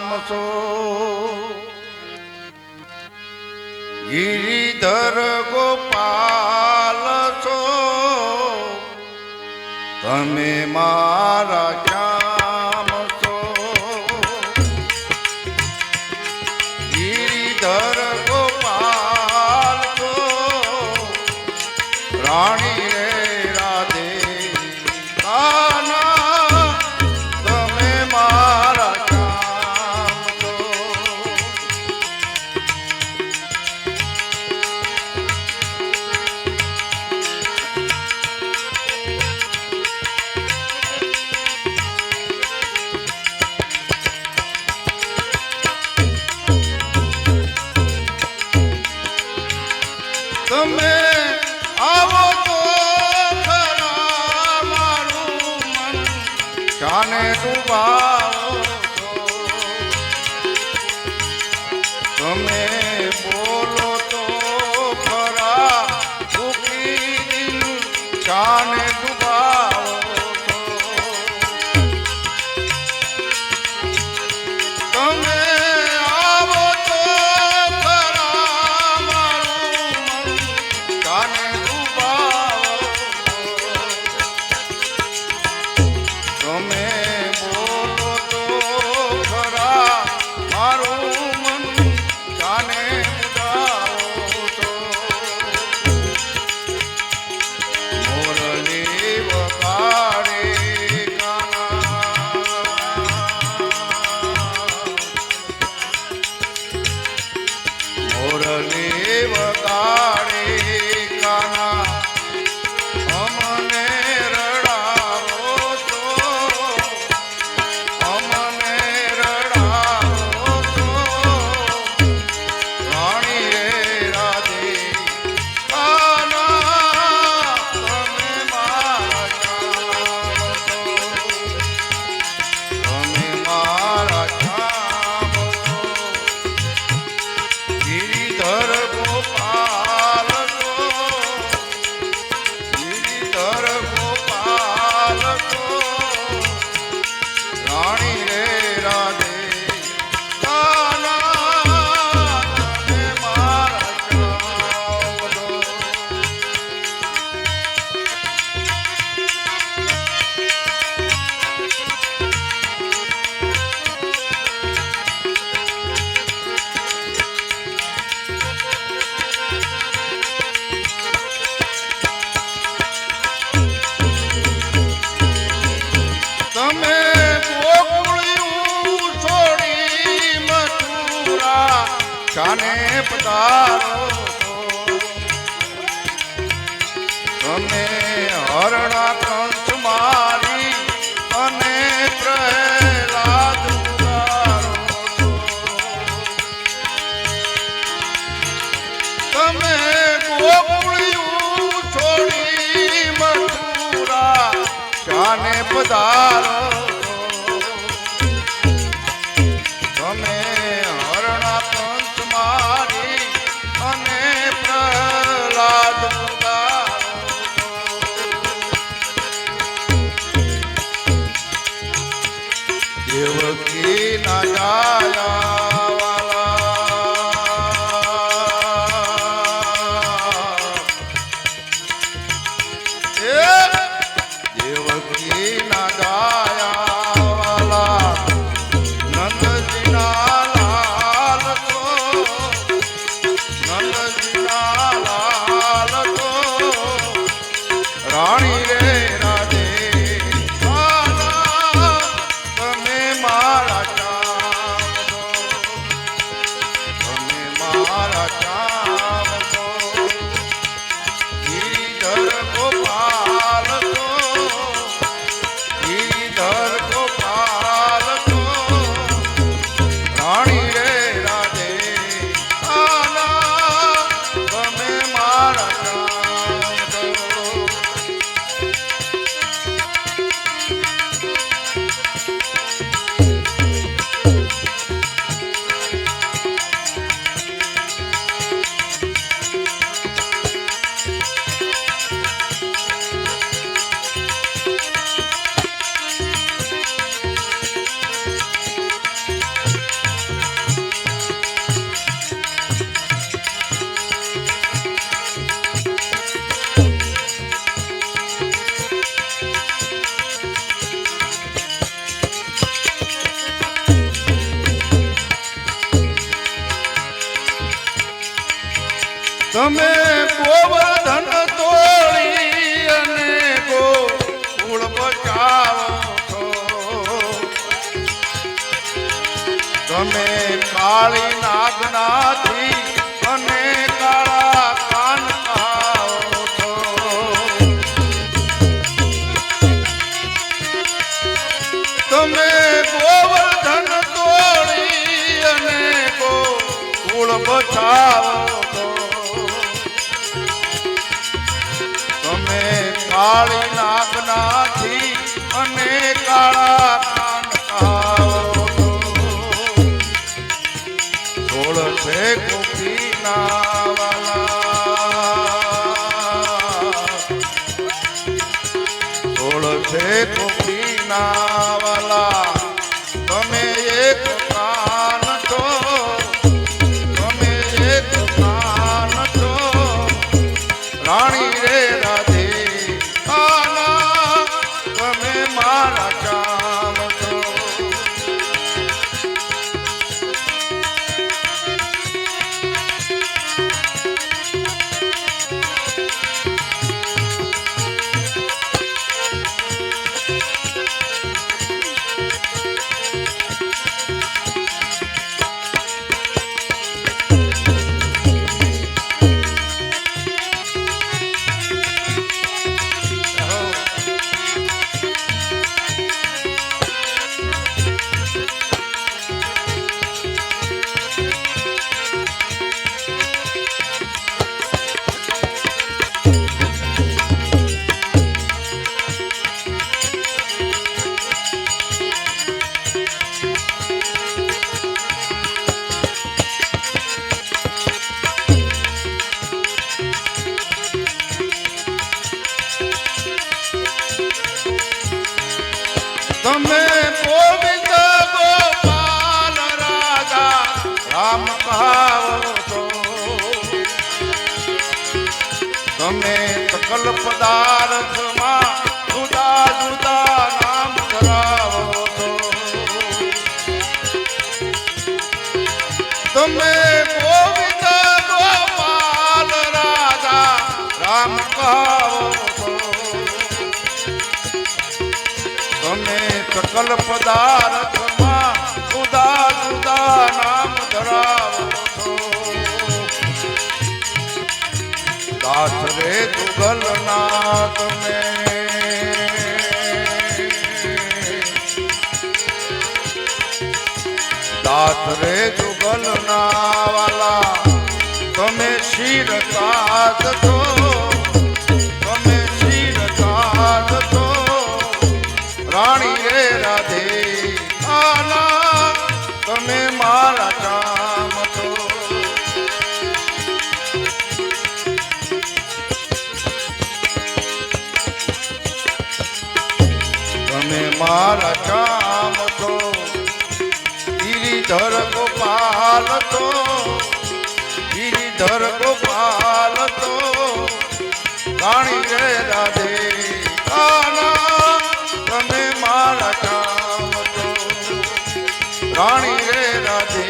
છો ગિરિધર ગોપાલ છો. તમે મારા ક્યાં છો. ગિરિધર 美术馆 શાને પધારો તમે હરણા તમે ગોવર્ધન તોડી અને ગોકુળ બચાવો છો. તમે કાળી નાગનાથી અને કાળા કાન ખાઓ છો. તમે ગોવર્ધન તોડી અને ગોકુળ બચાવો કાળી નાગનાથી અને કાળા કાન ખાઓ છો ગોપીના વાલા સોળ છે ગોપીના છો તમે સકલ પદાર્થમાં જુદા જુદા નામ ધરાવો તમે ગોવિંદ રાજા રામ કહાવો તમે સકલ પદાર્થમાં દાસ રે દુગલ ના. રે દુગલ ના વાલા તમે શિર કાત છો. મારા કામ તો ગિરિધર ગોપાલ તો, ગિરિધર ગોપાલ તો, રાણી રે રાધે તમે મારા કામ તો, રાણી રે રાધે